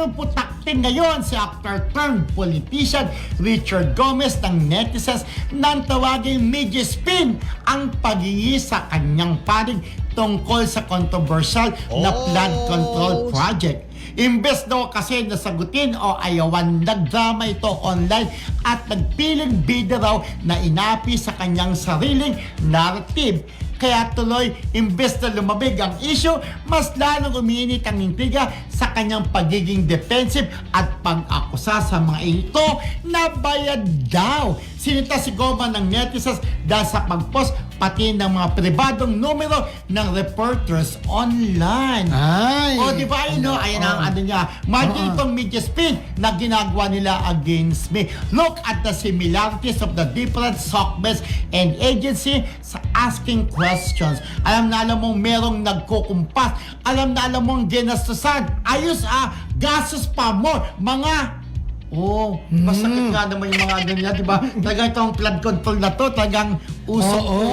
pinuputakti ngayon si actor turned politician Richard Gomez ng netizens nang tawagin media spin ang paghingi sa kanyang panig tungkol sa controversial na Oh. flood control project. Imbes daw kasi nasagutin o ayawan, nagdrama ito online at nagpiling bida raw na inapi sa kanyang sariling narrative. Kaya tuloy, imbes na lumabig ang issue, mas lalong umiinit ang intriga sa kanyang pagiging defensive at pag-akusa sa mga ito na bayad daw. Sinita si Goma ng netizens dahil sa pag-post pati ng mga pribadong numero ng reporters online. Ay. O, di ba, yun, no? Ayan ang ano niya. Imagine itong media spin na ginagawa nila against me. Look at the similarities of the different SOCMES and agency sa asking questions. Alam na alam mong merong nagkukumpas. Alam na alam mong ginastusan. Ayos ah, gastos pa more. Mga Oh, masakit nga naman yung mga ganyan, di ba? Talagang itong flood control na to, talagang Oo,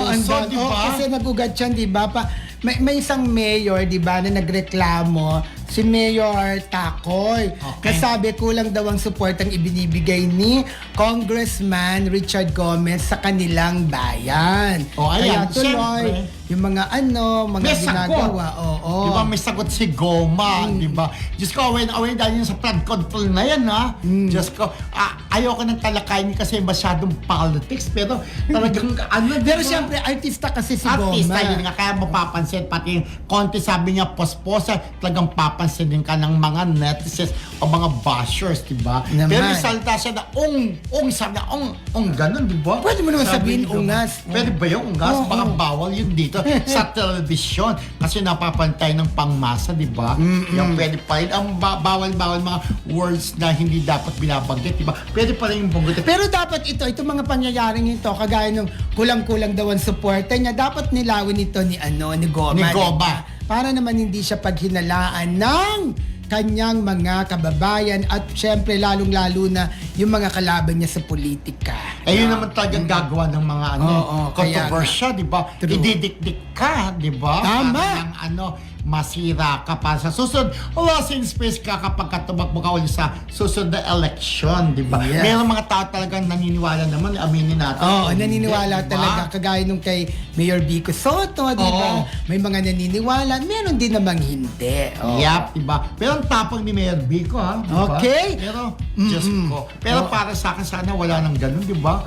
ang usong-uso, dan- di oo, ba? kasi nagugat yan, di ba? Pa, may, may isang mayor, di ba, na nagreklamo, si Mayor Takoy. Okay. Kasabi kulang daw ang support ang ibinibigay ni Congressman Richard Gomez sa kanilang bayan. O, ayan, Kaya tuloy, syempre. Yung mga ano, mga May ginagawa. Oo. Di ba may sagot si Goma, Mm. di ba? Diyos ko, away na away dahil yun sa flood control na yan, ha? Mm. Diyos ko, ah, ayoko nang talakayin kasi masyadong politics, pero talagang ano, Pero ba? siyempre, artista kasi si Artista Goma. yun nga, kaya mapapansin, pati yung konti sabi niya, posposa, talagang papansinin ka ng mga netizens o mga bashers, di ba? Pero yung salita siya na, ung, ung, sabi niya, ung, ung, ganun, di ba? Pwede mo naman Sabi sabihin, ungas. Pwede ba yung ungas? Oo. Baka bawal yun dito sa telebisyon kasi napapantay ng pangmasa, di ba? Yung pwede pa rin. Ang ba- bawal-bawal mga words na hindi dapat binabanggit, di ba? Pwede pa rin yung banggitin. Pero dapat ito, itong mga pangyayaring ito, kagaya nung kulang-kulang daw ang suporta niya, dapat nilawin ito ni ano, ni Goma. Ni Goma. Para naman hindi siya paghinalaan ng kanyang mga kababayan at syempre lalong-lalo na yung mga kalaban niya sa politika. Eh, yun naman talagang gagawa ng mga ano, Oo, kaya controversial, di ba? True. Ididikdik ka, di ba? Tama. Para ng ano, masira ka pa sa susunod. Lost in space ka kapag ka tumakbo ka ulit sa susunod na election, di ba? Yes. Meron mga tao talagang naniniwala naman, aminin natin. Oo, Hindi, naniniwala di ba? talaga. Kagaya nung kay Mayor Vico Soto, di ba? Oo. May mga naniniwala, meron din namang hindi. Oo. Yap, diba? Pero ang tapang ni Mayor Vico, ha? Diba? Okay. Pero, Diyos Mm-mm. ko. Pero Oo. para sa akin, sana wala nang ganun, di ba?